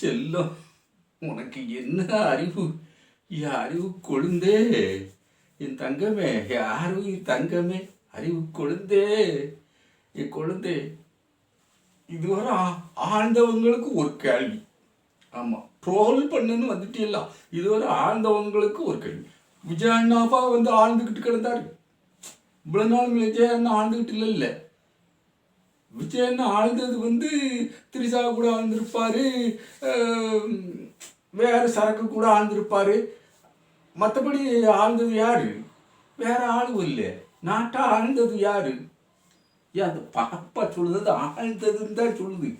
செல்லம். உனக்கு என்ன அறிவு? அறிவு கொழுந்தே. என் தங்கமே என் அறிவு தங்கமே அறிவு கொழுந்தே. என் கொழுந்தே இதுவரை ஆ- ஒரு கேள்வி. ஆமாம் ட்ரோல் பண்ணுன்னு வந்துட்டீங்களா இதுவரை ஆழ்ந்தவங்களுக்கு ஒரு கேள்வி. விஜய் அண்ணாப்பா வந்து ஆழ்ந்துக்கிட்டு கிடந்தாரு? இவ்வளோ நாள் விஜய் அண்ணா ஆழ்ந்துக்கிட்டு இல்லைல்ல. விஜய் அண்ணா ஆழ்ந்தது வந்து திரிசா கூட ஆழ்ந்திருப்பார் வேறு சரக்கு கூட ஆழ்ந்திருப்பார். மற்றபடி ஆழ்ந்தது யார்? வேற ஆளும் இல்லை. நாட்டா ஆழ்ந்தது யாரு? ஏன் அந்த பாப்பா சொல்லுது ஆழ்ந்ததுன்னு தான் சொல்லுது.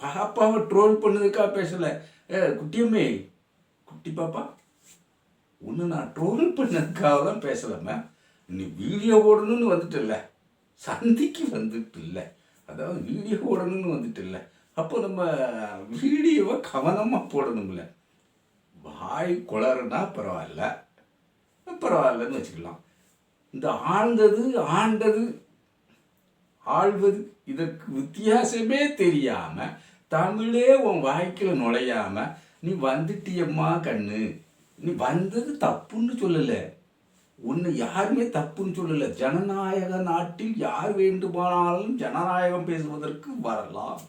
பாப்பாவை ட்ரோல் பண்ணதுக்காக பேசலை. ஏ குட்டியம்மே குட்டி பாப்பா ஒன்று நான் ட்ரோல் பண்ணதுக்காக தான் பேசலாமே நீ வீடியோ ஓடணும்னு வந்துட்டல சந்திக்கு வந்துட்டு இல்லை அதாவது வீடியோ போடணும்னு வந்துட்டு இல்லை அப்போ நம்ம வீடியோவை கவனமாக போடணும்ல. வாய் குளறுனா பரவாயில்ல. பரவாயில்லன்னு வச்சுக்கலாம். இந்த ஆழ்ந்தது ஆண்டது ஆழ்வது இதற்கு வித்தியாசமே தெரியாமல் தமிழே உன் வாய்க்கில் நுழையாமல் நீ வந்துட்டியம்மா கண்ணு. நீ வந்தது தப்புன்னு சொல்லலை. உன்னை யாருமே தப்புன்னு சொல்லலை. ஜனநாயக நாட்டில் யார் வேண்டுமானாலும் ஜனநாயகம் பேசுவதற்கு வரலாம்.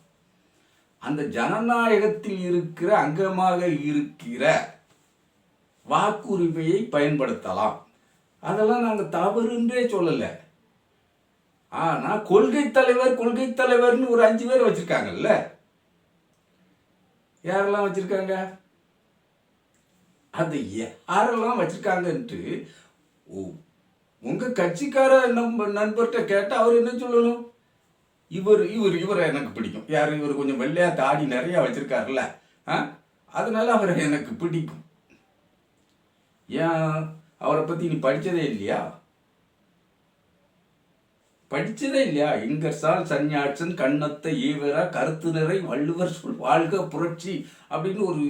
அந்த ஜனநாயகத்தில் இருக்கிற அங்கமாக இருக்கிற வாக்குரிமையை பயன்படுத்தலாம். அதெல்லாம் நாங்கள் தவறுன்றே சொல்லலை. ஆனால் கொள்கை தலைவர் கொள்கை தலைவர்னு ஒரு அஞ்சு பேர் வச்சுருக்காங்கல்ல. யாரெல்லாம் வச்சுருக்காங்க? அது யாரெல்லாம் வச்சுருக்காங்கன்ட்டு ஓ, உங்க கட்சிக்கார நம்ம நண்பர்கிட்ட கேட்டா அவர் என்ன சொல்லணும்? இவர் இவர் இவரை எனக்கு பிடிக்கும். யார் இவர் கொஞ்சம் வெள்ளையா தாடி நிறைய வச்சிருக்காருல்ல ஆ? அதனால அவரை எனக்கு பிடிக்கும். ஏன் அவரை பத்தி நீ படிச்சதே இல்லையா? படிச்சதே இல்லையா? இங்கர்சால் சன்னியாட்சன் கண்ணத்தை ஈவரா கருத்து நிறை வள்ளுவர் சொல் வாழ்க புரட்சி அப்படின்னு ஒரு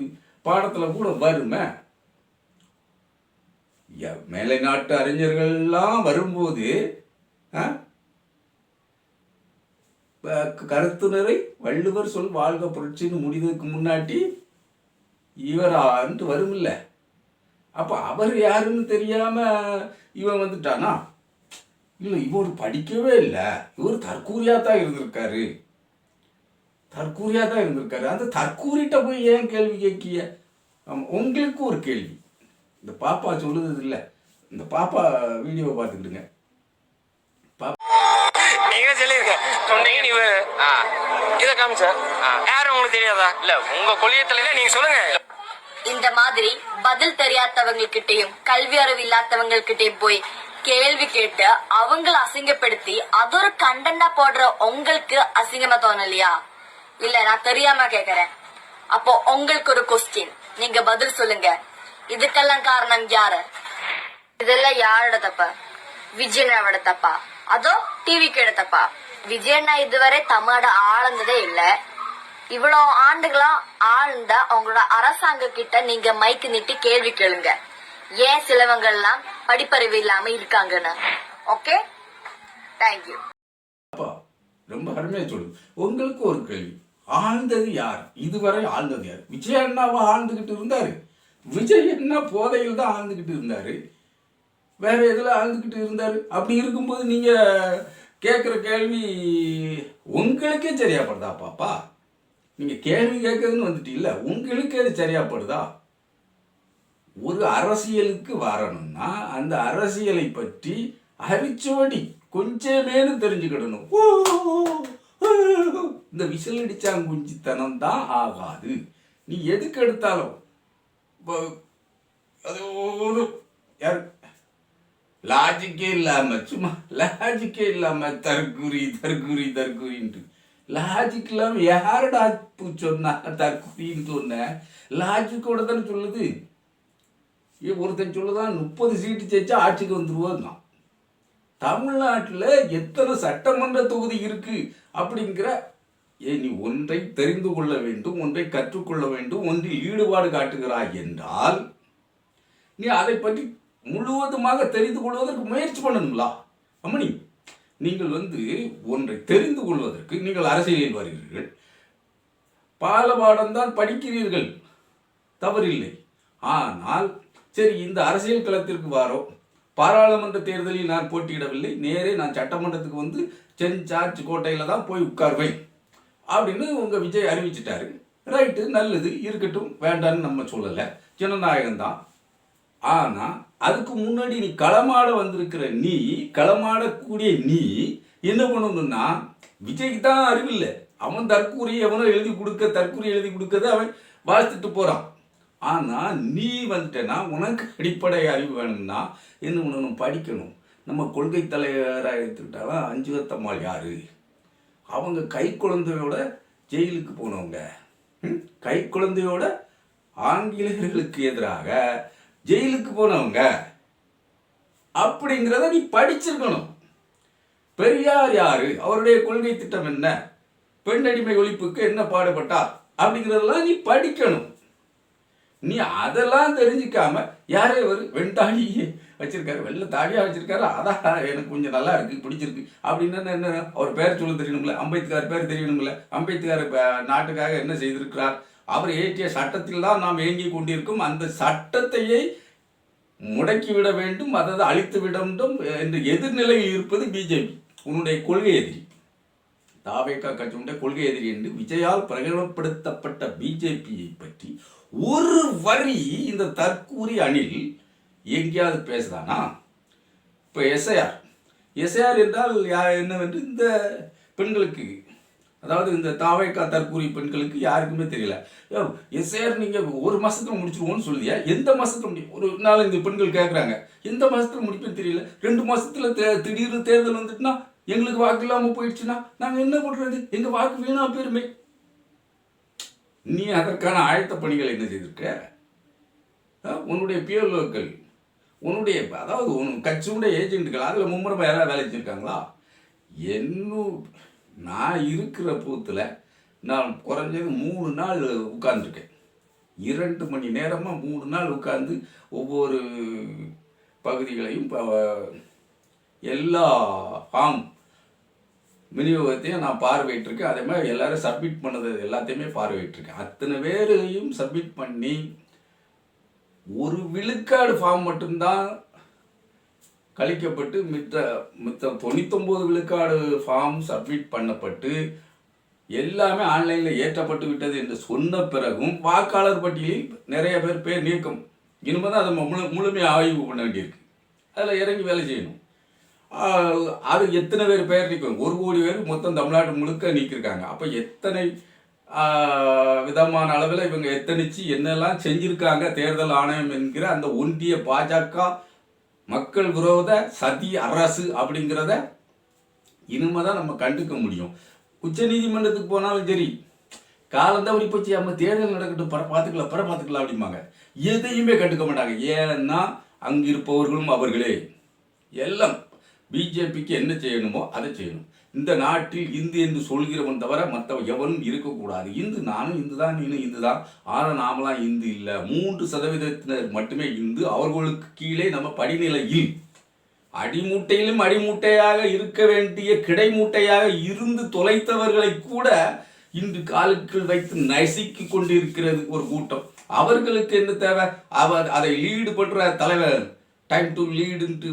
பாடத்துல கூட வருமே. மேலை நாட்டு அறிஞர்கள்லாம் வரும்போது ஆ, வள்ளுவர் சொல் வாழ்க புரட்சின்னு முடிவதற்கு முன்னாடி இவரான்ட்டு வரும்ல அப்போ அவர் யாருன்னு தெரியாமல் இவன் வந்துட்டானா? இல்லை இவர் படிக்கவே இல்லை. இவர் தற்கூரியாக தான் இருந்திருக்காரு. தற்கூரியாக தான் இருந்திருக்காரு. அந்த தற்கூரிட்ட போய் ஏன் கேள்வி கேட்கிய? உங்களுக்கு ஒரு கேள்வி. இந்த பாப்பா சொல்லுது இல்லை. இந்த பாப்பா வீடியோவை பார்த்துக்கிடுங்க நீங்க சொல்லிருக்க. சொன்னீங்க நீ ஆ. இத காமிச்ச. ஆ. யாரும் உங்களுக்கு தெரியாதா? இல்ல உங்க கொள்கையத்துல நீங்க சொல்லுங்க. இந்த மாதிரி பதில் தெரியாதவங்ககிட்டயும் கல்வி அறிவு இல்லாதவங்ககிட்டயும் போய் கேள்வி கேட்டு அவங்கள அசிங்கப்படுத்தி அது ஒரு கண்டென்டா போடுற உங்களுக்கு அசிங்கமா தோணலையா? இல்ல நான் தெரியாம கேக்குறேன். அப்போ உங்களுக்கு ஒரு கொஸ்டின் நீங்க பதில் சொல்லுங்க. இதுக்கெல்லாம் காரணம் யாரு? இதெல்லாம் யாரோட தப்பா? விஜயண்ணாவோட தப்பா? அதோ டிவிக்கோட தப்பா? விஜயண்ணா இதுவரை தமிழோட ஆழ்ந்ததே இல்ல. இவ்வளோ ஆண்டுகளா ஆழ்ந்த அவங்களோட அரசாங்க கிட்ட நீங்க மைக்கு நீட்டி கேள்வி கேளுங்க. ஏன் சிலவங்கள்லாம் படிப்பறிவு இல்லாம இருக்காங்கன்னு? ஓகே தேங்க்யூ ரொம்ப அருமையா சொல்லுது. உங்களுக்கு ஒரு கேள்வி. ஆழ்ந்தது யார்? இதுவரை ஆழ்ந்தது யார்? விஜய் அண்ணாவா ஆழ்ந்துகிட்டு இருந்தாரு? விஜய் என்ன போதையில் தான் ஆழ்ந்துக்கிட்டு இருந்தார். வேற எதில் ஆழ்ந்துக்கிட்டு இருந்தார்? அப்படி இருக்கும்போது நீங்கள் கேட்குற கேள்வி உங்களுக்கே சரியாப்படுதா பாப்பா? நீங்கள் கேள்வி கேட்கறதுன்னு வந்துட்டீல்ல உங்களுக்கே அது சரியாப்படுதா? ஒரு அரசியலுக்கு வரணும்னா அந்த அரசியலை பற்றி அரிச்சோடி கொஞ்சமேனு தெரிஞ்சுக்கிடணும். ஓ, இந்த விசில் அடிச்சாங்குஞ்சித்தனம் தான் ஆகாது. நீ எதுக்கு எடுத்தாலும் அது ஒரு யார்? லாஜிக்கே இல்லாமல் சும்மா லாஜிக்கே இல்லாமல் தற்குறி தற்குறி தற்குறின்ட்டு லாஜிக் இல்லாமல் யாரடா சொன்னா தற்குறின்னு சொன்ன? லாஜிக்கோட தானே சொல்லுது. ஒருத்தன் சொல்லுதான் முப்பது சீட்டு ஜெயிச்சா ஆட்சிக்கு வந்துருவாங்க தமிழ்நாட்டில் எத்தனை சட்டமன்ற தொகுதி இருக்கு அப்படிங்கிற ஏ நீ ஒன்றை தெரிந்து கொள்ள வேண்டும் ஒன்றை கற்றுக்கொள்ள வேண்டும் ஒன்றில் ஈடுபாடு காட்டுகிறாய் என்றால் நீ அதை பற்றி முழுவதுமாக தெரிந்து கொள்வதற்கு முயற்சி பண்ணணுங்களா அம்மணி நீங்கள் வந்து ஒன்றை தெரிந்து கொள்வதற்கு நீங்கள் அரசியலில் வருகிறீர்கள். பாலபாடம் தான் படிக்கிறீர்கள். தவறில்லை. ஆனால் சரி இந்த அரசியல் களத்திற்கு வாரோம் பாராளுமன்ற தேர்தலில் நான் போட்டியிடவில்லை. நேரே நான் சட்டமன்றத்துக்கு வந்து சென் சார்ஜ் கோட்டையில் தான் போய் உட்கார்வேன். அப்படின்னு உங்கள் விஜய் அறிவிச்சிட்டாரு. ரைட்டு நல்லது இருக்கட்டும் வேண்டான்னு நம்ம சொல்லலை. ஜனநாயகம்தான் ஆனால் அதுக்கு முன்னாடி நீ களமாட வந்திருக்கிற நீ களமாடக்கூடிய நீ என்ன பண்ணணும்னா விஜய்க்கு தான் அறிவில்லை அவன் தற்கூறி எவனோ எழுதி கொடுக்க தற்கூறி எழுதி கொடுக்கறத அவன் வாழ்த்துட்டு போகிறான் ஆனால் நீ வந்துட்டேன்னா உனக்கு அடிப்படை அறிவு வேணும்னா என்ன பண்ணணும்? படிக்கணும். நம்ம கொள்கை தலைவராக எடுத்துக்கிட்டாலும் அஞ்சுகத்தம்மாள் யாரு? அவங்க கை குழந்தையோட ஜெயிலுக்கு போனவங்க. கை குழந்தையோட ஆங்கிலேயர்களுக்கு எதிராக ஜெயிலுக்கு போனவங்க. அப்படிங்கிறத நீ படிச்சிருக்கணும். பெரியார் யாரு? அவருடைய கொள்கை திட்டம் என்ன? பெண் அடிமை ஒழிப்புக்கு என்ன பாடுபட்டார்? அப்படிங்கிறதெல்லாம் நீ படிக்கணும். நீ அதெல்லாம் தெரிஞ்சிக்காம யாரே ஒரு வெண்தாடியே வச்சிருக்காரு வெள்ளை தாடியா வச்சிருக்காரு அதான் எனக்கு கொஞ்சம் நல்லா இருக்கு பிடிச்சிருக்கு அப்படின்னு என்ன அவர் பேர் சொல்ல தெரியணும்ல? அம்பேத்கர் பேர் தெரியணும்ல? அம்பேத்கர் நாட்டுக்காக என்ன செய்திருக்கிறார்? அவர் ஏற்றிய சட்டத்தில் தான் நாம் ஏங்கி கொண்டிருக்கும். அந்த சட்டத்தையே முடக்கிவிட வேண்டும் அதாவது அழித்து விட வேண்டும் என்ற எதிர்நிலையில் இருப்பது பிஜேபி உன்னுடைய கொள்கை எதிரி. தாவேக்கா கட்சியுடைய கொள்கை எதிரி என்று விஜயால் பிரகடனப்படுத்தப்பட்ட பிஜேபியை பற்றி ஒரு வரி இந்த தற்கூரி அணில் எங்கேயாவது பேசுதானா? இப்போ எஸ்ஐஆர். எஸ்ஐஆர் என்றால் யார் என்னவென்று இந்த பெண்களுக்கு அதாவது இந்த தாவைக்கா தற்கூறி பெண்களுக்கு யாருக்குமே தெரியல. எஸ்ஐஆர் நீங்கள் ஒரு மாதத்தில் முடிச்சிருவோம்னு சொல்லியா எந்த மாதத்தில் முடியும் ஒரு நாலஞ்சு பெண்கள் கேட்குறாங்க எந்த மாதத்தில் முடிப்பேன்னு தெரியல. ரெண்டு மாதத்தில் தே- திடீர்னு தேர்தல் வந்துட்டுனா எங்களுக்கு வாக்கு இல்லாமல் போயிடுச்சுன்னா நாங்கள் என்ன பண்ணுறது எங்கள் வாக்கு வீணாக போயிருமே. நீ அதற்கான ஆயத்த பணிகள் என்ன செய்திருக்க? உன்னுடைய பிஎல்ஓக்கள் உன்னுடைய அதாவது உன் கட்சியுடைய ஏஜென்ட்டுகள் அதில் மும்முரமாக யாராவது வேலை செஞ்சுருக்காங்களா? என்னும் நான் இருக்கிற பூத்தில் நான் குறைஞ்சது மூணு நாள் உட்கார்ந்துருக்கேன். இரண்டு மணி நேரமாக மூணு நாள் உட்கார்ந்து ஒவ்வொரு பகுதிகளையும் எல்லா ஃபார்ம் விநியோகத்தையும் நான் பார்வையிட்டிருக்கேன். அதே மாதிரி எல்லாரும் சப்மிட் பண்ணது எல்லாத்தையுமே பார்வையிட்டிருக்கேன். அத்தனை பேரையும் சப்மிட் பண்ணி ஒரு விழுக்காடு ஃபார்ம் மட்டும்தான் கழிக்கப்பட்டு மித்த மித்த தொண்ணூத்தொம்பது விழுக்காடு ஃபார்ம் சப்மிட் பண்ணப்பட்டு எல்லாமே ஆன்லைனில் ஏற்றப்பட்டு விட்டது என்று சொன்ன பிறகும் வாக்காளர் பட்டியலில் நிறைய பேர் பேர் நீக்கம். இனிமேல் தான் அதை முழு முழுமையாக ஆய்வு பண்ண வேண்டியிருக்கு. அதில் இறங்கி வேலை செய்யணும். அது எத்தனை பேர் பேர் நிற்கும் ஒரு கோடி பேர் மொத்தம் தமிழ்நாடு முழுக்க நிற்கிருக்காங்க அப்போ எத்தனை விதமான அளவில் இவங்க எத்தனைச்சு என்னெல்லாம் செஞ்சுருக்காங்க தேர்தல் ஆணையம் என்கிற அந்த ஒன்றிய பாஜக மக்கள் விரோத சதி அரசு அப்படிங்கிறத இனிமே தான் நம்ம கண்டுக்க முடியும். உச்ச நீதிமன்றத்துக்கு போனாலும் சரி காலம் தவறி போச்சு நம்ம தேர்தல் நடக்கட்டும் பர பார்த்துக்கலாம் பர பார்த்துக்கலாம் அப்படிம்பாங்க. எதையுமே கண்டுக்க மாட்டாங்க. ஏன்னா அங்கு இருப்பவர்களும் அவர்களே. எல்லாம் பிஜேபிக்கு என்ன செய்யணுமோ அதை செய்யணும். இந்த நாட்டில் இந்து என்று சொல்கிறவன் தவிர மற்ற எவனும் இருக்கக்கூடாது. இந்து நானும் இந்து தான் நீனும் இந்து தான். ஆனால் நாமலாம் இந்து இல்லை. மூன்று சதவீதத்தினர் மட்டுமே இந்து. அவர்களுக்கு கீழே நம்ம படிநிலையில் அடிமூட்டையிலும் அடிமூட்டையாக இருக்க வேண்டிய கிடைமூட்டையாக இருந்து தொலைத்தவர்களை கூட இன்று காலுக்குள் வைத்து நசுக்கி கொண்டிருக்கிறது ஒரு கூட்டம். அவர்களுக்கு என்ன தேவை? அவர் அதை லீடு பண்ற தலைவர் டைம் டு லீடுன்ட்டு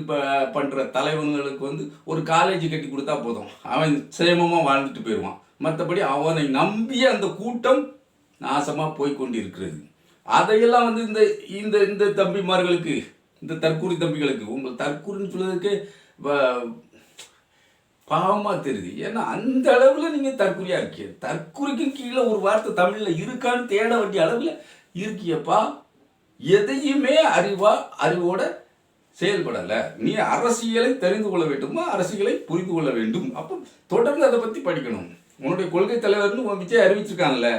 பண்ணுற தலைவர்களுக்கு வந்து ஒரு காலேஜ் கட்டி கொடுத்தா போதும். அவன் சேமமாக வாழ்ந்துட்டு போயிடுவான். மற்றபடி அவனை நம்பிய அந்த கூட்டம் நாசமாக போய்கொண்டு இருக்கிறது அதையெல்லாம் வந்து இந்த இந்த இந்த தம்பிமார்களுக்கு இந்த தற்கூரி தம்பிகளுக்கு உங்கள் தற்கூரின்னு சொல்கிறதுக்கு வ- தெரியுது. ஏன்னா அந்த அளவில் நீங்கள் தற்கூரியாக இருக்கீங்க. தற்கொலைக்கு கீழே ஒரு வார்த்தை தமிழில் இருக்கான்னு தேட வேண்டிய அளவில் இருக்கியப்பா. எதையுமே அறிவா அறிவோட செயல்படலை. நீ அரசியலை தெரிந்து கொள்ள வேண்டுமா? அரசியலை புரிந்து கொள்ள வேண்டும். அப்போ தொடர்ந்து அதை பற்றி படிக்கணும். உன்னுடைய கொள்கை தலைவர்னு உன் விஜய் அறிவிச்சிருக்காங்கல்ல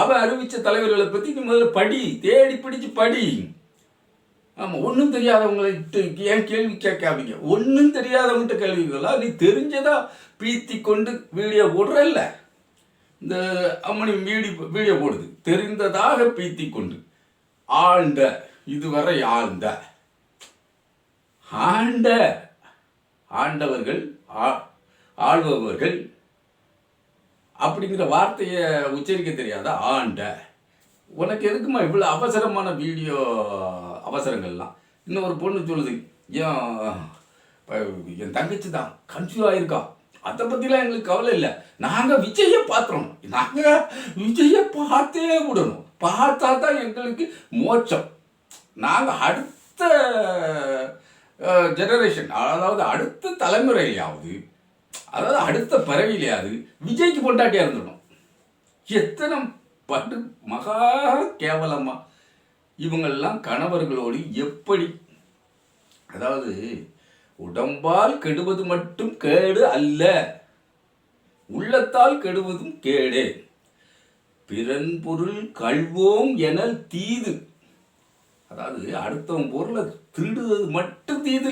அவன் அறிவித்த தலைவர்களை பற்றி நீ முதல்ல படி. தேடி பிடிச்சு படி. ஆமாம் ஒன்றும் தெரியாதவங்களை ஏன் கேள்வி கேட்காதீங்க? ஒன்றும் தெரியாதவங்ககிட்ட கேள்விகளா நீ தெரிஞ்சதா பீத்தி கொண்டு வீடியோ போடுறல்ல? இந்த அம்மனி வீடியோ வீடியோ போடுது. தெரிந்ததாக பீத்தி கொண்டு ஆழ்ந்த இதுவரை ஆழ்ந்த ஆண்ட ஆண்டவர்கள் ஆ- ஆள்பவர்கள். அப்படிங்கிற வார்த்தையை உச்சரிக்க தெரியாதா? ஆண்ட. உனக்கு எதுக்குமா இவ்வளோ அவசரமான வீடியோ அவசரங்கள்லாம்? இன்னொரு பொண்ணு சொல்லுது ஏன் என் தங்கச்சி தான் கன்ஃபியூஸ் ஆகிருக்கா அதை பற்றிலாம் எங்களுக்கு கவலை இல்லை. நாங்கள் விஜயை பார்த்துறோம் நாங்கள் விஜயை பார்த்தே விடணும். பார்த்தா தான் எங்களுக்கு மோட்சம். நாங்கள் அடுத்த ஜெனரேஷன் அதாவது அடுத்த தலைமுறையிலையாவது அதாவது அடுத்த பறவையிலையாவது விஜய்க்கு பொண்டாட்டியாக இருந்துடணும். எத்தனை படு மகா கேவலமாக இவங்கெல்லாம் கணவர்களோடு எப்படி அதாவது உடம்பால் கெடுவது மட்டும் கேடு அல்ல உள்ளத்தால் கெடுவதும் கேடே. பிறன்பொருள் கள்வோம் என தீது. அதாவது அடுத்தவன் பொருளை திருடுவது மட்டும் தீது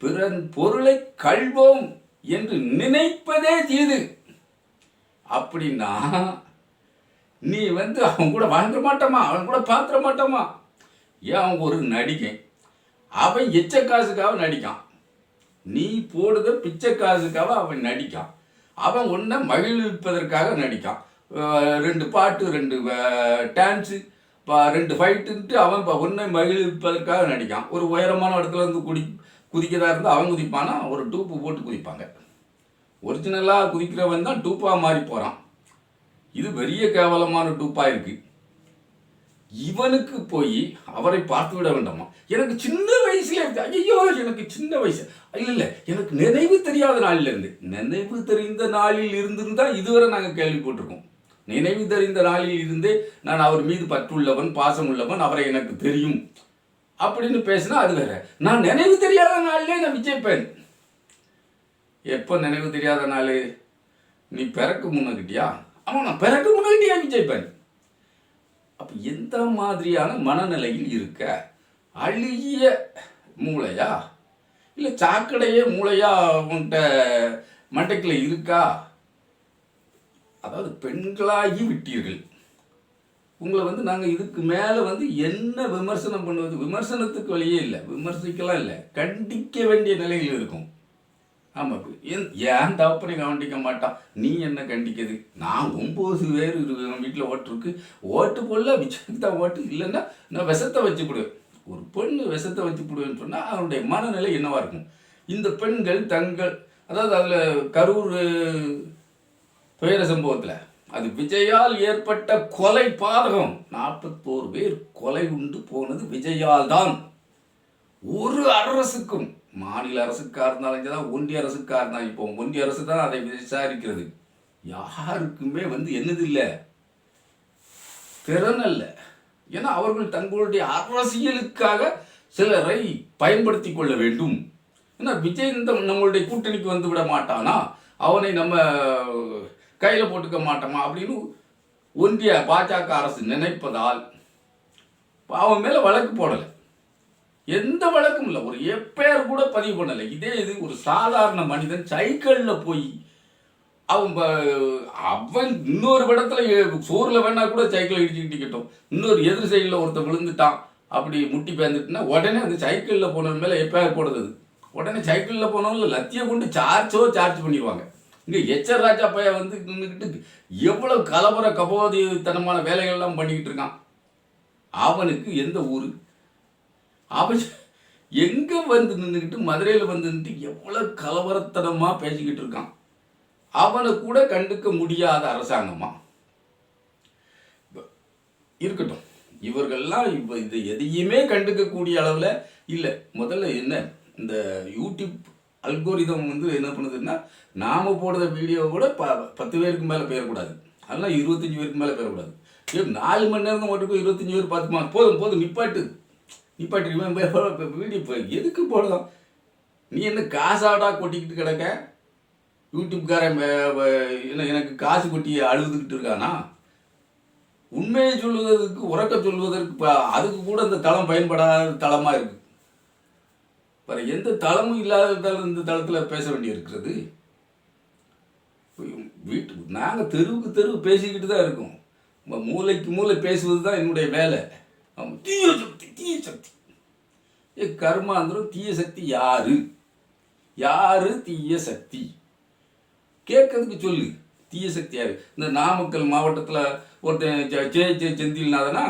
பிறன் பொருளை கள்வோம் என்று நினைப்பதே தீது. அப்படின்னா நீ வந்து அவன் கூட வாழ்ந்துட மாட்டோமா? அவன் கூட பார்த்துட மாட்டோமா? ஏன் அவன் ஒரு நடிகை? அவன் எச்ச காசுக்காக நடிக்கான். நீ போடுத பிச்சை காசுக்காக அவன் நடிக்கான். அவன் ஒன்றை மகிழ்விப்பதற்காக நடிக்கான். ரெண்டு பாட்டு ரெண்டு டான்ஸு. இப்போ ரெண்டு ஃபைட்டுன்ட்டு அவன் இப்போ ஒன்றை மகிழ்விப்பதற்காக நடிக்கான். ஒரு உயரமான இடத்துல இருந்து குடி குதிக்கிறதா இருந்தால் அவன் குதிப்பானா? ஒரு டூப்பு போட்டு குதிப்பாங்க. ஒரிஜினலாக குதிக்கிறவன் தான் டூப்பாக மாறி போகிறான் இது பெரிய கேவலமான டூப்பாக இருக்குது இவனுக்கு போய் அவரை பார்த்து விட வேண்டாமா? எனக்கு சின்ன வயசுல ஐயோ எனக்கு சின்ன வயசு. இல்லை இல்லை எனக்கு நினைவு தெரியாத நாளிலிருந்து நினைவு தெரிந்த நாளில் இருந்திருந்தால் இதுவரை நாங்கள் கேள்விப்பட்டிருக்கோம். நினைவு தெரிந்த நாளில் இருந்தே நான் அவர் மீது பற்றுள்ளவன் பாசம் உள்ளவன் அவரை எனக்கு தெரியும். அப்படின்னு பேசினா அது வேற. நான் நினைவு தெரியாத நாளிலே நான் விஜயப்பேன். எப்போ நினைவு தெரியாத நாள்? நீ பிறக்கு முன்னகிட்டியா ஆமாம் நான் பிறக்க முன்னகிட்டியா விஜயப்பேன். அப்போ எந்த மாதிரியான மனநிலையில் இருக்க? அழுகிய மூளையா? இல்லை சாக்கடையே மூளையா உன்கிட்ட மண்டைக்குள்ள இருக்கா? அதாவது பெண்களாகி விட்டீர்கள். உங்களை வந்து நாங்கள் இதுக்கு மேலே வந்து என்ன விமர்சனம் பண்ணுவது? விமர்சனத்துக்கு வழியே இல்லை. விமர்சிக்கலாம் இல்லை. கண்டிக்க வேண்டிய நிலையில் இருக்கும். ஆமாம் ஏன் ஏன் தகப்பனை கவனிக்க மாட்டான்? நீ என்ன கண்டிக்கிறது? நான் ஒம்பது பேர் வீட்டில் ஓட்டு இருக்கு. ஓட்டு போடல விஜய்க்கு தான் ஓட்டு இல்லைன்னா நான் விஷத்தை வச்சு விடுவேன் ஒரு பெண் விஷத்தை வச்சு விடுவேன்னு சொன்னால் அவனுடைய மனநிலை என்னவாக இருக்கும்? இந்த பெண்கள் தங்கள் அதாவது அதில் கரூர் துயர சம்பவத்தில். அது விஜயால் ஏற்பட்ட கொலை பாதகம். நாற்பத்தோரு பேர் கொலை உண்டு போனது விஜயால் தான் ஒரு அரசுக்கும் மாநில அரசுக்காக இருந்தாலும் தான் ஒன்றிய அரசுக்காக இருந்தாலும் இப்போ ஒன்றிய அரசு தான் அதை விசாரிக்கிறது. யாருக்குமே வந்து என்னது இல்லை. திறன் அல்ல. ஏன்னா அவர்கள் தங்களுடைய அரசியலுக்காக சிலரை பயன்படுத்தி கொள்ள வேண்டும். ஏன்னா விஜய் இந்த நம்மளுடைய கூட்டணிக்கு வந்து விட மாட்டானா? அவனை நம்ம கையில் போட்டுக்க மாட்டோமா அப்படின்னு ஒன்றிய பாஜக அரசு நினைப்பதால் அவன் மேலே வழக்கு போடலை. எந்த வழக்கும் இல்லை. ஒரு எப்பேர் கூட பதிவு பண்ணலை. இதே இது ஒரு சாதாரண மனிதன் சைக்கிளில் போய் அவன் அவன் இன்னொரு இடத்துல சோறில் வேணா கூட சைக்கிளை இடிச்சுக்கிட்டு இன்னொரு எதிர் சைடில் ஒருத்தன் விழுந்துட்டான். அப்படி முட்டி பேந்துட்டுனா உடனே அந்த சைக்கிளில் போனவன் மேலே எப்பேர் போடுறது? உடனே சைக்கிளில் போனவங்கள லத்தியை கொண்டு சார்ஜோ சார்ஜ் பண்ணிடுவாங்க. இங்கே எச்சர் ராஜா பைய வந்து நின்றுக்கிட்டு எவ்வளோ கலவர கபோதித்தனமான வேலைகள்லாம் பண்ணிக்கிட்டு இருக்கான். அவனுக்கு எந்த ஊர்? அவன் எங்கே வந்து நின்றுக்கிட்டு மதுரையில் வந்து நின்று எவ்வளோ கலவரத்தனமாக பேசிக்கிட்டு இருக்கான். அவனை கூட கண்டுக்க முடியாத அரசாங்கமா? இருக்கட்டும். இவர்கள்லாம் இப்போ இது எதையுமே கண்டுக்கக்கூடிய அளவில் இல்லை. முதல்ல என்ன? இந்த யூடியூப் அல்கோரிதம் வந்து என்ன பண்ணுதுன்னா நாம் போடுற வீடியோ கூட ப பத்து பேருக்கு மேலே போயிடக்கூடாது அதெல்லாம் இருபத்தஞ்சி பேருக்கு மேலே போயிடக்கூடாது ஏ நாலு மணி நேரம் மட்டுக்கும் இருபத்தஞ்சி பேர் பார்த்துமா போதும் போதும் நிப்பாட்டு. நிப்பாட்டு வீடியோ இப்போ எதுக்கு போடலாம்? நீ என்ன காசாடா கொட்டிக்கிட்டு கிடக்க? யூடியூப்காரன் என்ன எனக்கு காசு கொட்டி அழுதுகிட்டு இருக்கானா? உண்மையை சொல்வதற்கு உறக்க சொல்வதற்கு ப- அதுக்கு கூட இந்த தளம் பயன்படாத தளமாக இருக்குது வேற எந்த தளமும் இல்லாததால் இந்த தளத்தில் பேச வேண்டியிருக்கிறது. வீட்டு நாங்கள் தெருவுக்கு தெருவு பேசிக்கிட்டு தான் இருக்கோம். மூளைக்கு மூளை பேசுவது தான் என்னுடைய வேலை. தீய சக்தி தீய சக்தி. ஏ கர்மாந்திரம் தீய சக்தி யாரு? யாரு தீய சக்தி? கேட்கறதுக்கு சொல்லு. தீய சக்தி யாரு? இந்த நாமக்கல் மாவட்டத்தில் ஒருத்தன் ஜெய ஜெய செந்தில்நாதனா?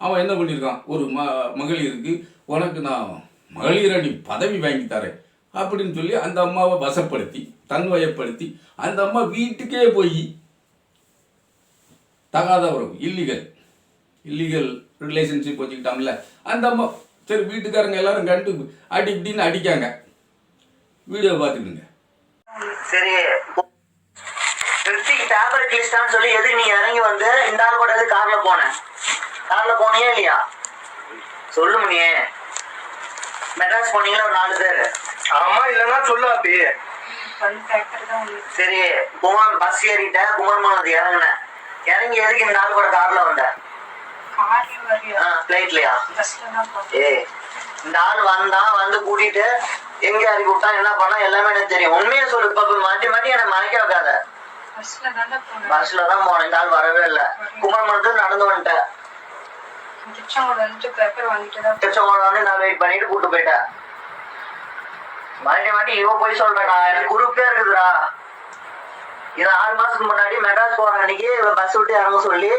அவன் என்ன பண்ணியிருக்கான்? ஒரு ம மகளிருக்கு உனக்கு நான் மகளிர் அணி பதவி வாங்கி தரேன் அப்படின்னு சொல்லி அந்த அம்மாவை வசப்படுத்தி தன்வயப்படுத்தி அந்த அம்மா வீட்டுக்கே போய் தகாத உறவு இல்லீகல் இல்லீகல் ரிலேஷன்ஷிப் வச்சுக்கிட்டாங்கல்ல அந்த அம்மா சரி வீட்டுக்காரங்க எல்லாரும் கண்டு அடி இப்படின்னு அடிக்காங்க. வீடியோ பார்த்துக்கிடுங்க. சரி. டேப்லெட் லிஸ்டான்னு சொல்லி எதுக்கு நீ இறங்கி வந்து இந்த ஆள் கூட எதுக்கு கார்ல போனேன் கார்ல போனியா இல்லையா? சொல்லு மணியே மெட்ராஸ் போனீங்களா ஒரு நாலு பேர். ஆமா இல்லன்னா சொல்லு அப்படி சரி குமார் பஸ் ஏறிட்ட குமார் மாலத்து இறங்குனேன். இறங்கி எதுக்கு இந்த ஆள் கூட கார்ல வந்த பிளைட்லயா ஏ இந்த ஆள் வந்தான் வந்து கூட்டிட்டு எங்க இறக்கி விட்டான் என்ன பண்ணா எல்லாமே எனக்கு தெரியும். உண்மையை சொல்லு இப்ப மாட்டி மாட்டி என்னை மறைக்க வைக்காத. பஸ்ல தான் போனேன். இந்த ஆள் வரவே இல்ல. குமாரமணத்துல நடந்து வந்துட்டேன். திருச்செங்கோடு வந்து நான் வெயிட் பண்ணிட்டு கூட்டு போயிட்டேன் போய் எனக்கு குரூப்பே இருக்குதுடா இது ஆறு மாசத்துக்கு முன்னாடி மெட்ராஸ் போற அன்னைக்கு பஸ் விட்டு இறங்க சொல்லி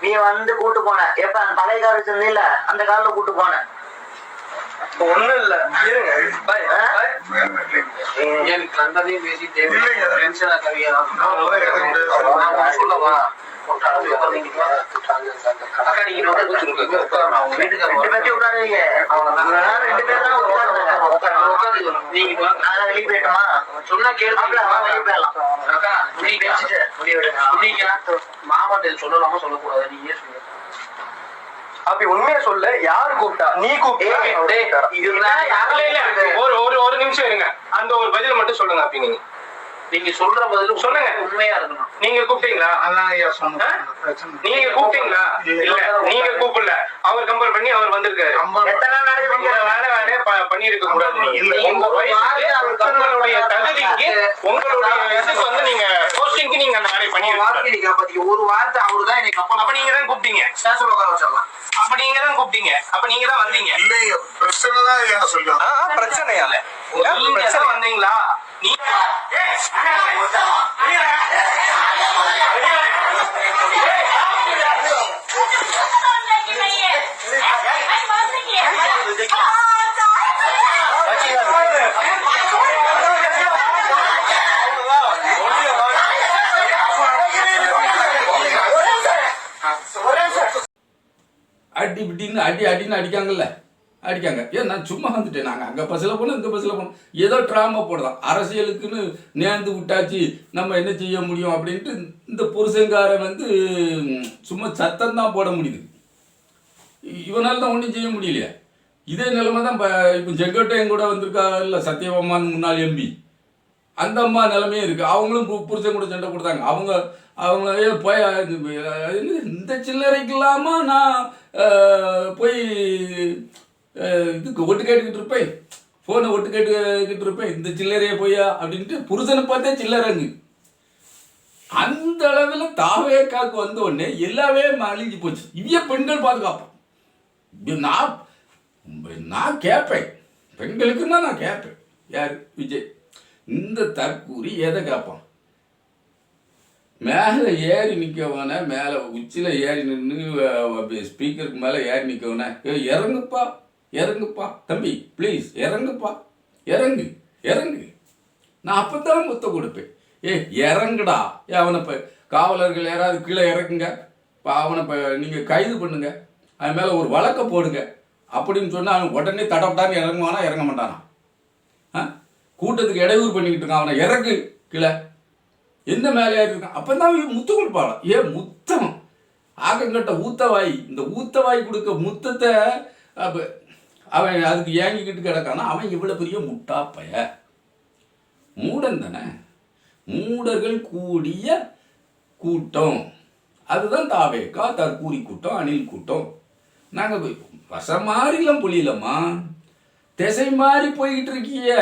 நீ வந்து கூட்டு போன எப்ப அந்த பழைய கார் இல்ல அந்த கார்ல கூட்டு போனேன் ஒண்ணும் இல்ல இருங்க பாய் எனக்கு கண்டதையும் டென்ஷன் நான். உட்காருங்க. வீட்டுக்காரங்க ரெண்டு பேர் தான் உட்காருங்க. நீங்க. நாங்க வெளியே போயிட்டோமா சொன்னா கேளு. மாப்பிள, வா, வெளியே போயிடலாம் அக்கா, நீ பேசிட்டு நீங்க மாமாட்ட சொல்லலாமா சொல்லக்கூடாது நீங்க சொல்லுங்க அப்படி உண்மையை சொல்லு யாரு கூப்பிட்டா நீ கூப்பிட்டா. ஒரு ஒரு ஒரு நிமிஷம் இருங்க அந்த ஒரு பதில் மட்டும் சொல்லுங்க அப்படி நீங்க நீங்க சொல்ற பதில் சொல்லுங்க. உண்மையா இருக்கணும். நீங்க கூப்பிட்டீங்களா? அதான் ஐயா. பிரச்சனை. இல்லை. நீங்க கூப்பிட்டீங்களா? இல்ல. நீங்க கூப்பிடல. அவர் கம்பேர் பண்ணி அவர் வந்திருக்காரு. கம்பல் வேலை வேலையை ப- பண்ணியிருக்க கூடாது. உங்க வயசுக்கு உங்களுடைய தகுதிக்கு உங்களுடைய இதுக்கு வந்து நீங்க போஸ்டிங்க்கு நீங்க அந்த வேலையை காப்பாத்திக்க. ஒரு வார்த்தை அவருதான் என்னை கப்பல் அப்ப நீங்க தான் கூப்பிட்டீங்க. ஸ்டேஷன்ல உட்கார வச்சிடலாம். அப்ப நீங்க தான் கூப்பிட்டீங்க. அப்ப நீங்க தான் வந்தீங்க. இல்லைங்க பிரச்சனை தான் ஐயா சொல்லுங்க ஆ, ஆ, பிரச்சனையா இல்ல நீங்க தான் வந்தீங்களா? அடி இப்படின்னு அடி அடின்னு அடிக்காங்கல்ல. அடிக்காங்க. ஏன் நான் சும்மா வந்துட்டேன். நாங்கள் அங்கே பஸ்ஸில் போனோம் இங்கே பஸ்ஸில் போனோம். ஏதோ ட்ராமா போடலாம் அரசியலுக்குன்னு நேர்ந்து விட்டாச்சு நம்ம என்ன செய்ய முடியும் அப்படின்ட்டு இந்த புருஷங்காரன் வந்து சும்மா சத்தம் தான் போட முடியுது. இவனால் தான் ஒன்றும் செய்ய முடியலையா. இதே நிலைமை தான் இப்போ இப்போ செங்கோட்டையன் கூட வந்திருக்கா இல்லை சத்யபாமான்னு முன்னாள் எம்பி அந்த அம்மா நிலைமையும் இருக்குது அவங்களும் பு- புருஷன் கூட சண்டை கொடுத்தாங்க அவங்க அவங்க போய் இந்த சில்லறைக்கு இல்லாமல் நான் போய் இதுக்கு ஒட்டு கேட்டுக்கிட்டு இருப்பேன். ஃபோனை ஒட்டு கேட்டுக்கிட்டு இருப்பேன். இந்த சில்லறையை போயா அப்படின்ட்டு புருஷனை பார்த்தே சில்லறைங்க அந்த அளவில் தாவேக்காக்கு வந்த உடனே எல்லாமே அழிஞ்சு போச்சு. இவ்விய பெண்கள் பாதுகாப்பான் நான் நான் கேட்பேன் பெண்களுக்கு தான் நான் கேட்பேன் யார்? விஜய். இந்த தற்கூறி எதை கேட்பான் மேலே ஏறி நிற்கவன மேலே உச்சியில் ஏறி நின்று ஸ்பீக்கருக்கு மேலே ஏறி நிற்கவன இறங்குப்பா. இறங்குப்பா. தம்பி ப்ளீஸ் இறங்குப்பா. இறங்கு இறங்கு. நான் அப்போ தான் முத்த கொடுப்பேன். ஏ இறங்குடா. ஏ அவனை இப்போ காவலர்கள் யாராவது கீழே இறக்குங்க. இப்போ அவனை இப்போ நீங்கள் கைது பண்ணுங்க. அவன் மேலே ஒரு வழக்கை போடுங்க. அப்படின்னு சொன்னால் அவன் உடனே தடப்பட்டான்னு இறங்குவானா இறங்க மாட்டானா? ஆ? கூட்டத்துக்கு இடையூறு பண்ணிக்கிட்டு இருக்கான். அவனை இறக்கு கீழே. என்ன மேலேயா இருக்கான்? அப்போ தான் அவன் முத்து கொடுப்பாளா ஏ முத்தம். ஆக்கங்கட்ட ஊத்தவாய். இந்த ஊத்தவாய் கொடுக்க முத்தத்தை அப்போ அவன் அதுக்கு ஏங்கிக்கிட்டு கிடக்கானா அவன் இவ்வளோ பெரிய முட்டா பய மூடன் தானே? மூடர்கள் கூடிய கூட்டம். அதுதான் தாவேக்கா தற்கூரி கூட்டம் அணில் கூட்டம். நாங்கள் வசம் மாறிலாம் புரியலம்மா திசை மாறி போய்கிட்டு இருக்கீங்க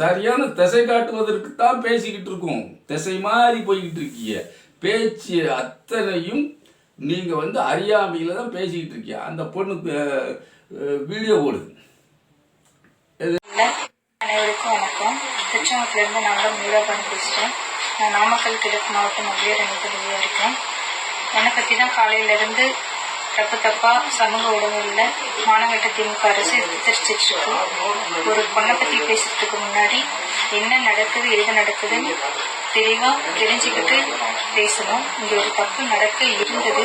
சரியான திசை காட்டுவதற்கு தான் பேசிக்கிட்டு இருக்கோம். திசை மாறி போய்கிட்டு இருக்கீங்க பேச்சு அத்தனையும் நீங்கள் வந்து அறியாமையில் தான் பேசிக்கிட்டு இருக்கீங்க அந்த பொண்ணுக்கு வீடியோ ஓடுது அனைவருக்கும் வணக்கம். திருச்செங்கோட்டிலேருந்து நான் தான் மூலோபன் பேசுகிறேன் நான் நாமக்கல் கிழக்கு மாவட்டம் மகளிர் அணி இருக்கேன். என்னை பற்றி தான் காலையிலேருந்து தப்பு தப்பாக சமூக ஊடகங்களில் மானங்கட்ட திமுக அரசு சித்தரிச்சிட்டு இருக்கு ஒரு பொண்ணை பற்றி பேசுறதுக்கு முன்னாடி என்ன நடக்குது எது நடக்குதுன்னு தெளிவாக தெரிஞ்சுக்கிட்டு பேசணும். இங்கே ஒரு தப்பு நடக்க இருந்தது.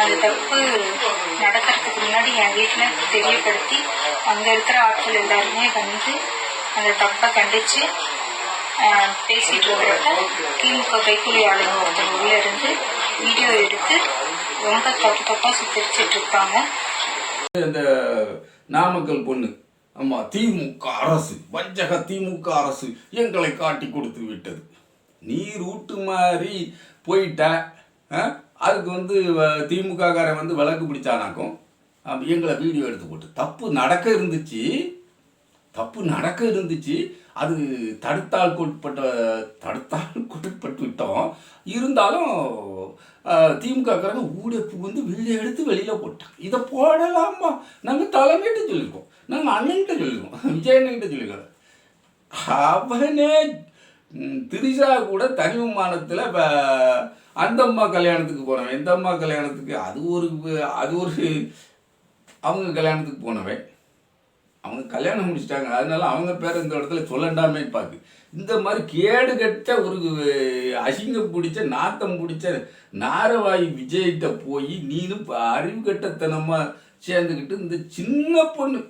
அந்த தப்பு நடக்கிறதுக்கு முன்னாடி என் வீட்டில் தெரியப்படுத்தி அங்கே இருக்கிற ஆட்கள் எல்லாருமே வந்து அந்த தப்பை கண்டித்து பேசிட்டு இருக்கிறப்ப திமுக கைக்கூலி ஆளுங்க ஒருத்தர் உள்ள இருந்து வீடியோ எடுத்து ரொம்ப தப்பு தப்பா சுத்தரிச்சிட்டு இருக்காங்க. இந்த நாமக்கல் பொண்ணு ஆமா திமுக அரசு வஞ்சக திமுக அரசு எங்களை காட்டி கொடுத்து விட்டது. நீர் ஊட்டு மாதிரி போயிட்ட அதுக்கு வந்து வ- வந்து விளக்கு பிடிச்சானாக்கும் எங்களை வீடியோ எடுத்து போட்டு. தப்பு நடக்க இருந்துச்சு. தப்பு நடக்க இருந்துச்சு. அது தடுத்தால் உட்பட்ட தடுத்தால் உட்பட்டு விட்டோம். இருந்தாலும் திமுகக்காரங்க ஊடே புகுந்து வீடியோ எடுத்து வெளியில் போட்டாங்க. இதை போடலாமா? நாங்கள் தலைமையிட்ட சொல்லியிருக்கோம் நாங்கள் அண்ணன்கிட்ட சொல்லியிருக்கோம் விஜயண்ணன்கிட்ட சொல்லியிருக்கோம் அவனே திரிஷா கூட தனி விமானத்தில் இப்போ அந்த அம்மா கல்யாணத்துக்கு போனவன். இந்த அம்மா கல்யாணத்துக்கு அது ஒரு அது ஒரு அவங்க கல்யாணத்துக்கு போனவன். அவங்க கல்யாணம் முடிச்சிட்டாங்க. அதனால அவங்க பேர் இந்த இடத்துல சொல்லண்டாமே பார்க்கு இந்த மாதிரி கேடு கெட்ட ஒரு அசிங்கம் பிடிச்ச நாத்தம் பிடிச்ச நாரவாயி விஜய்கிட்ட போய் நீனும் ப- அறிவு கெட்டத்தனமாக சேர்ந்துக்கிட்டு இந்த சின்ன பொண்ணு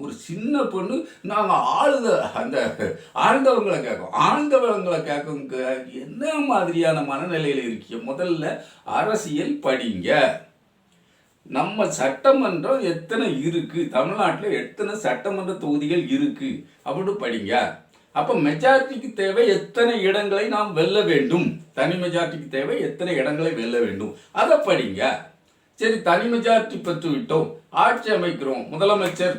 ஒரு சின்ன பொண்ணு நாங்கள் ஆளுத அந்த ஆழ்ந்தவங்களை கேட்கும். ஆழ்ந்தவங்களை கேட்கும் என்ன மாதிரியான மனநிலையில் இருக்கீங்க முதல்ல அரசியல் படிங்க. நம்ம சட்டமன்றம் எத்தனை இருக்குது தமிழ்நாட்டில் எத்தனை சட்டமன்ற தொகுதிகள் இருக்குது அப்படின்னு படிங்க. அப்போ மெஜாரிட்டிக்கு தேவை எத்தனை இடங்களை நாம் வெல்ல வேண்டும்? தனி மெஜாரிட்டிக்கு தேவை எத்தனை இடங்களை வெல்ல வேண்டும்? அதை படிங்க. சரி தனி மெஜாரிட்டி பெற்று விட்டோம் ஆட்சி அமைக்கிறோம். முதலமைச்சர்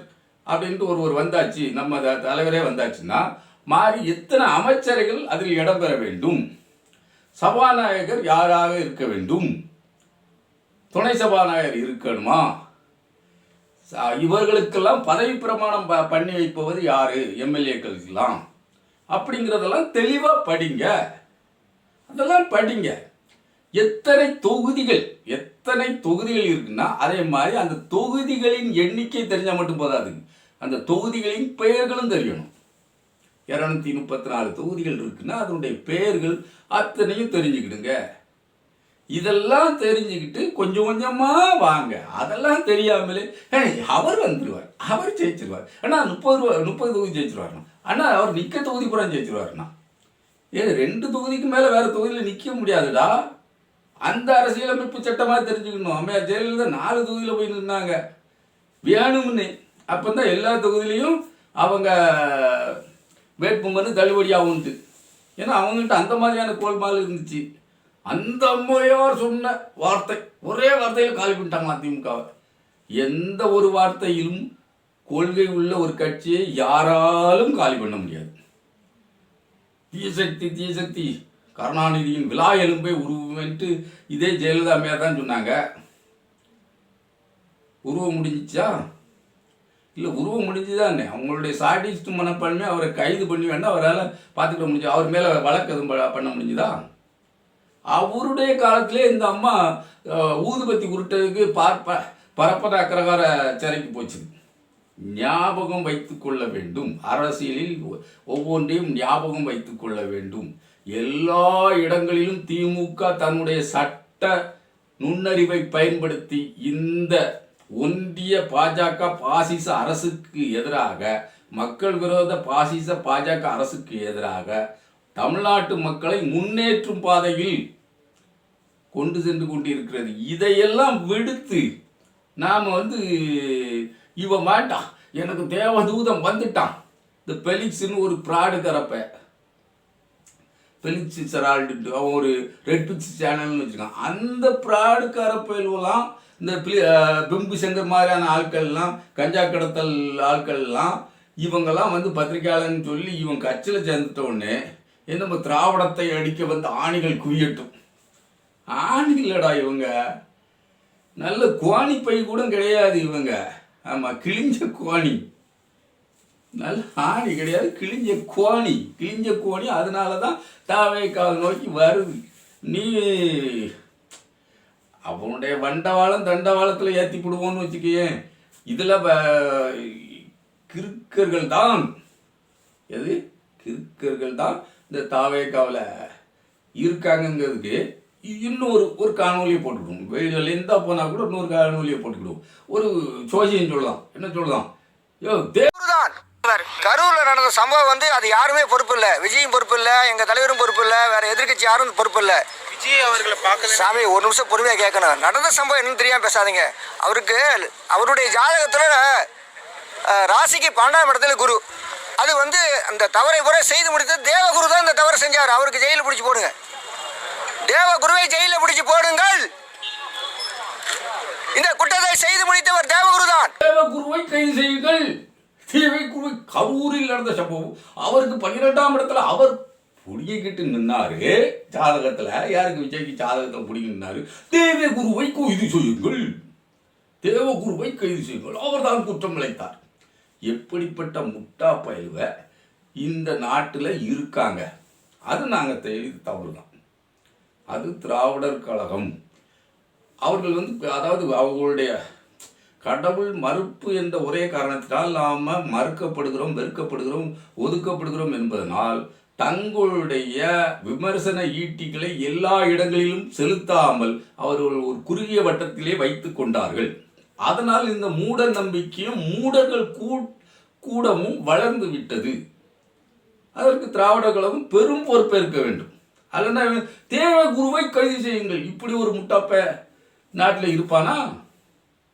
அப்படின்ட்டு ஒருவர் வந்தாச்சு. நம்ம த- தலைவரே வந்தாச்சுன்னா மாறி எத்தனை அமைச்சர்கள் அதில் இடம்பெற வேண்டும்? சபாநாயகர் யாராக இருக்க வேண்டும்? துணை சபாநாயகர் இருக்கணுமா? இவர்களுக்கெல்லாம் பதவி பிரமாணம் ப- பண்ணி வைப்பவது யாரு? எம்எல்ஏக்களுக்கெல்லாம். அப்படிங்கிறதெல்லாம் தெளிவாக படிங்க. அதெல்லாம் படிங்க. எத்தனை தொகுதிகள் எத் எத்தனை தொகுதிகள் இருக்குன்னா அதே மாதிரி அந்த தொகுதிகளின் எண்ணிக்கை தெரிஞ்சால் மட்டும் போதாது அந்த தொகுதிகளின் பெயர்களும் தெரியணும். இரநூத்தி முப்பத்தி நாலு தொகுதிகள் இருக்குன்னா அதனுடைய பெயர்கள் அத்தனையும் தெரிஞ்சுக்கிடுங்க. இதெல்லாம் தெரிஞ்சுக்கிட்டு கொஞ்சம் கொஞ்சமாக வாங்க. அதெல்லாம் தெரியாமலே "ஏய், அவர் வந்துடுவார் அவர் ஜெயிச்சிருவார். அண்ணா முப்பது ரூபா முப்பது தொகுதி ஜெயிச்சிருவாருண்ணா அண்ணா அவர் நிற்க தொகுதி பூரா ஜெயிச்சிருவாருண்ணா ஏ ரெண்டு தொகுதிக்கு மேலே வேறு தொகுதியில் நிற்க முடியாதுடா. அந்த அரசியலமைப்பு சட்டமாக தெரிஞ்சுக்கணும். அம்மையார் ஜெயலலிதா நாலு தொகுதியில் போய் நின்னாங்க. வேணும்னு அப்போ தான் எல்லா தொகுதியிலையும் அவங்க வேட்புமனு தள்ளுபடியாகும்ட்டு. ஏன்னா அவங்ககிட்ட அந்த மாதிரியான கோல்மால் இருந்துச்சு. அந்த அம்மையார் சொன்ன வார்த்தை ஒரே வார்த்தையில் காலி பண்ணிட்டாங்க அதிமுகவை. எந்த ஒரு வார்த்தையிலும் கொள்கை உள்ள ஒரு கட்சியை யாராலும் காலி பண்ண முடியாது. தீசக்தி தீசக்தி கருணாநிதியின் விழா எலும்பை உருவமென்ட்டு இதே ஜெயலலிதா அம்மையார் தான் சொன்னாங்க. உருவம் முடிஞ்சிச்சா? இல்லை உருவம் முடிஞ்சுதானே அவங்களுடைய சாடிஸ்ட் மனப்பான்மை அவரை கைது பண்ணி வேண்டாம் அவரால் பார்த்துக்கிட முடிஞ்சு. அவர் மேலே வழக்கு எதுவும் ப- பண்ண முடிஞ்சுதா? அவருடைய காலத்திலே இந்த அம்மா ஊதுபத்தி உருட்டதுக்கு பார்ப்ப பரப்பத அக்கரகார சிறைக்கு போச்சு. ஞாபகம் வைத்துக்கொள்ள வேண்டும். அரசியலில் ஒவ்வொன்றையும் ஞாபகம் வைத்துக்கொள்ள வேண்டும். எல்லா இடங்களிலும் திமுக தன்னுடைய சட்ட நுண்ணறிவை பயன்படுத்தி இந்த ஒன்றிய பாஜக பாசிச அரசுக்கு எதிராக மக்கள் விரோத பாசிச பாஜக அரசுக்கு எதிராக தமிழ்நாட்டு மக்களை முன்னேற்றும் பாதையில் கொண்டு சென்று கொண்டிருக்கிறது. இதையெல்லாம் விடுத்து நாம் வந்து இவன் மாட்டான். எனக்கு தேவதூதம் வந்துட்டான். இந்த பெலிக்ஸ்னு ஒரு ப்ராடு பெலிச்சு பெலிக்ஸ் செரால்டு அவன் ஒரு ரெட் பிக்ஸ் சேனல்னு வச்சுருக்கான் அந்த ப்ராடுக்கார பயில்வெல்லாம் இந்த பிளி- பிம்பு சங்கர் மாதிரியான ஆட்கள்லாம் கஞ்சா கடத்தல் ஆட்கள்லாம் இவங்கெல்லாம் வந்து பத்திரிக்கையாளர்னு சொல்லி இவன் கட்சியில் சேர்ந்துட்டோடனே என்ன திராவிடத்தை அடிக்க வந்து ஆணிகள் குவியட்டும். ஆணி இவங்க. நல்ல குவாணி பை கூட கிடையாது இவங்க. ஆமாம் கிழிஞ்ச குவாணி. நல்ல ஆணி கிடையாது கிழிஞ்ச கோணி. கிழிஞ்ச கோணி அதனால தான் தாவே கால் நோக்கி வருது. நீ அவனுடைய வண்டவாளம் தண்டவாளத்தில் ஏற்றி விடுவோன்னு வச்சுக்கேன் இதில் கிறுக்கர்கள் தான். எது? கிறுக்கர்கள் தான் இந்த தாவேக்காவில் இருக்காங்கங்கிறதுக்கு இன்னொரு ஒரு காணொலியை போட்டுக்கிடுவோம். வெளியில் எந்த போனால் கூட இன்னொரு காணொலியை போட்டுக்கிடுவோம். ஒரு சோசியம் சொல்லலாம். என்ன சொல்லலாம்? யோ தேவர்தான் கரூர்ல நடந்த சம்பவம் வந்து அது யாருமே பொறுப்பு இல்ல. விஜயும் பொறுப்பு இல்ல எங்க தலைவரும் பொறுப்பு இல்ல வேற எதிர்க்கட்சி யாரும் பொறுப்பு இல்ல. விஜய் அவர்களை பார்க்கல சாமி ஒரு நிமிஷம் பொறுமையா கேட்கணும் நடந்த சம்பவம் என்னன்னு தெரியாம பேசாதீங்க. அவருக்கு அவருடைய ஜாதகத்துல ராசிக்கு பன்னெண்டாம் இடத்துல குரு. அது வந்து அந்த தவறை பூரா செய்து முடித்து தேவகுரு தான் இந்த தவறை செஞ்சார். அவருக்கு ஜெயில பிடிச்சி போடுங்க. தேவகுருவை ஜெயில பிடிச்சி போடுங்கள். இந்த குற்றத்தை செய்து முடித்தவர் தேவகுரு தான். தேவகுருவை கைது செய்யுங்கள். தீவைக்குழு கரூரில் நடந்த சம்பவம். அவருக்கு பன்னிரெண்டாம் இடத்துல அவர் புடிங்கிட்டு நின்னாரு. ஜாதகத்தில் யாருக்கு விஜய்க்கு ஜாதகத்தில் புடிங்கி நின்னாரு? தேவகுருவை கைது செய்யுங்கள். தேவகுருவை கைது செய்யுங்கள். அவர்தான் குற்றம் இழைத்தார் எப்படிப்பட்ட முட்டா பயலுவ இந்த நாட்டில் இருக்காங்க. அது நாங்கள் தெளி தவறு தான் அது திராவிடர் கழகம். அவர்கள் வந்து அதாவது அவர்களுடைய கடவுள் மறுப்பு என்ற ஒரே காரணத்தினால் நாம் மறுக்கப்படுகிறோம் வெறுக்கப்படுகிறோம் ஒதுக்கப்படுகிறோம் என்பதனால் தங்களுடைய விமர்சன ஈட்டிகளை எல்லா இடங்களிலும் செலுத்தாமல் அவர்கள் ஒரு குறுகிய வட்டத்திலே வைத்து கொண்டார்கள். அதனால் இந்த மூட நம்பிக்கையும் மூடர்கள் கூ கூடமும் வளர்ந்து விட்டது. அதற்கு திராவிட கழகம் பெரும் பொறுப்பேற்க வேண்டும். அல்லனா தேவ குருவை கைது செய்யுங்கள். இப்படி ஒரு முட்டாப்ப நாட்டில் இருப்பானா?